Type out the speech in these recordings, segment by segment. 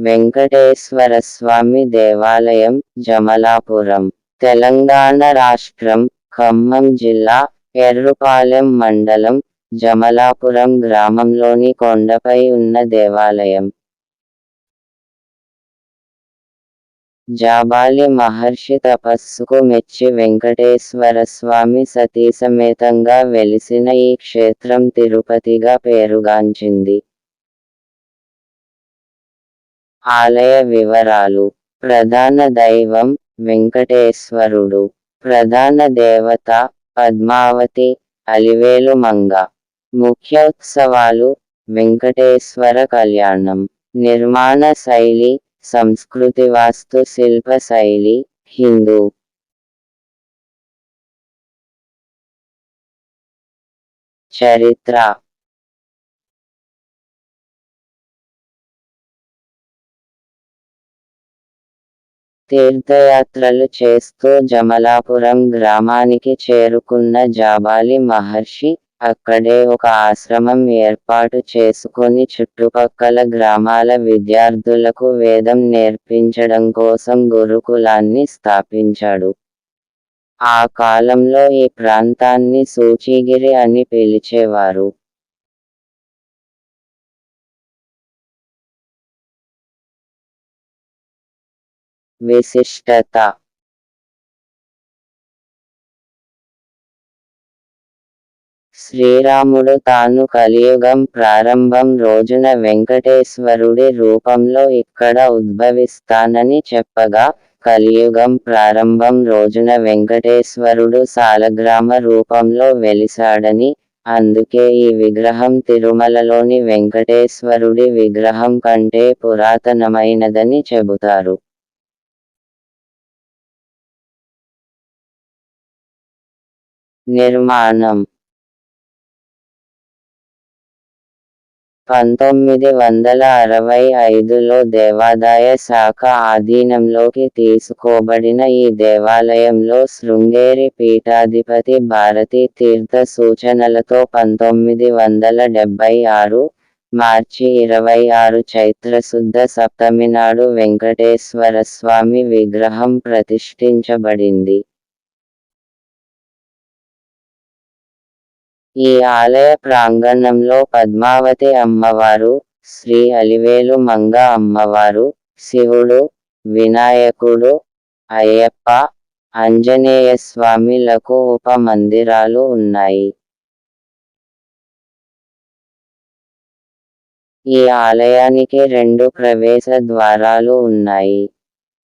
వెంకటేశ్వర స్వామి దేవాలయం జమలాపురం తెలంగాణ రాష్ట్రం ఖమ్మం జిల్లా ఎర్రుపాలెం మండలం జమలాపురం గ్రామంలోని కొండపై ఉన్న దేవాలయం. జాబాలి మహర్షి తపస్సుకు మెచ్చి వెంకటేశ్వర స్వామి సతీసమేతంగా వెలిసిన ఈ క్షేత్రం తిరుపతిగా పేరుగాంచింది. ఆలయ వివరాలు. ప్రధాన దైవం వెంకటేశ్వరుడు. ప్రధాన దేవత పద్మావతి అలివేలు మంగ. ముఖ్య ఉత్సవాలు వెంకటేశ్వర కళ్యాణం. నిర్మాణ శైలి సంస్కృతి వాస్తు శిల్ప శైలి హిందూ. చరిత్ర తీర్థయాత్రలు చేస్తూ జమలాపురం గ్రామానికి చేరుకున్న జాబాలి మహర్షి అక్కడే ఒక ఆశ్రమం ఏర్పాటు చేసుకొని చుట్టుపక్కల గ్రామాల విద్యార్థులకు వేదం నేర్పించడం కోసం గురుకులాన్ని స్థాపించాడు. ఆ కాలంలో ఈ ప్రాంతాన్ని సూచిగిరి అని పిలిచేవారు. విశిష్టత. శ్రీరాముడు తాను కలియుగం ప్రారంభం రోజున వెంకటేశ్వరుడి రూపంలో ఇక్కడ ఉద్భవిస్తానని చెప్పగా కలియుగం ప్రారంభం రోజున వెంకటేశ్వరుడు సాలగ్రామ రూపంలో వెలిశాడని అందుకే ఈ విగ్రహం తిరుమలలోని వెంకటేశ్వరుడి విగ్రహం కంటే పురాతనమైనదని చెబుతారు. నిర్మాణం. పంతొమ్మిది వందల అరవై ఐదులో దేవాదాయ శాఖ ఆధీనంలోకి తీసుకోబడిన ఈ దేవాలయంలో శృంగేరి పీఠాధిపతి భారతీ తీర్థ సూచనలతో పంతొమ్మిది వందల డెబ్బై ఆరు మార్చి ఇరవై ఆరు చైత్రశుద్ధ సప్తమి నాడు వెంకటేశ్వరస్వామి విగ్రహం ప్రతిష్ఠించబడింది. ఈ ఆలయ ప్రాంగణంలో పద్మావతి అమ్మవారు శ్రీ అలివేలు మంగ అమ్మవారు శివుడు వినాయకుడు అయ్యప్ప ఆంజనేయ స్వామిలకు ఉప మందిరాలు ఉన్నాయి. ఈ ఆలయానికి రెండు ప్రవేశ ద్వారాలు ఉన్నాయి.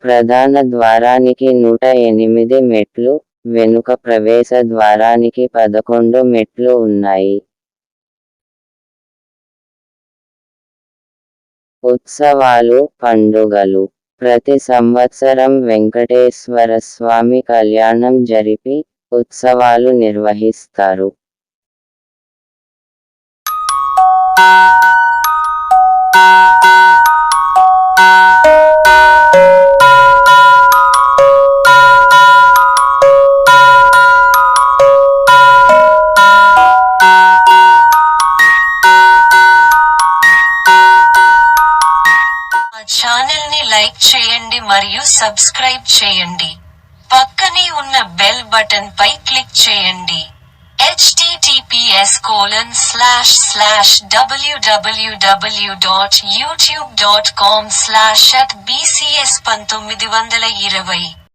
ప్రధాన ద్వారానికి నూట ఎనిమిది మెట్లు వెనుక ప్రవేశ ద్వారానికి పదకొండు మెట్లు ఉన్నాయి. ఉత్సవాలు పండుగలు. ప్రతి సంవత్సరం వెంకటేశ్వర స్వామి కళ్యాణం జరిపి ఉత్సవాలు నిర్వహిస్తారు. లైక్ చేయండి మరియు సబ్స్క్రైబ్ చేయండి. పక్కనే ఉన్న బెల్ బటన్ పై క్లిక్ చేయండి. HTTPS colon slash slash WWW dot YouTube dot com slash at BCS పంతొమ్మిది వందల ఇరవై.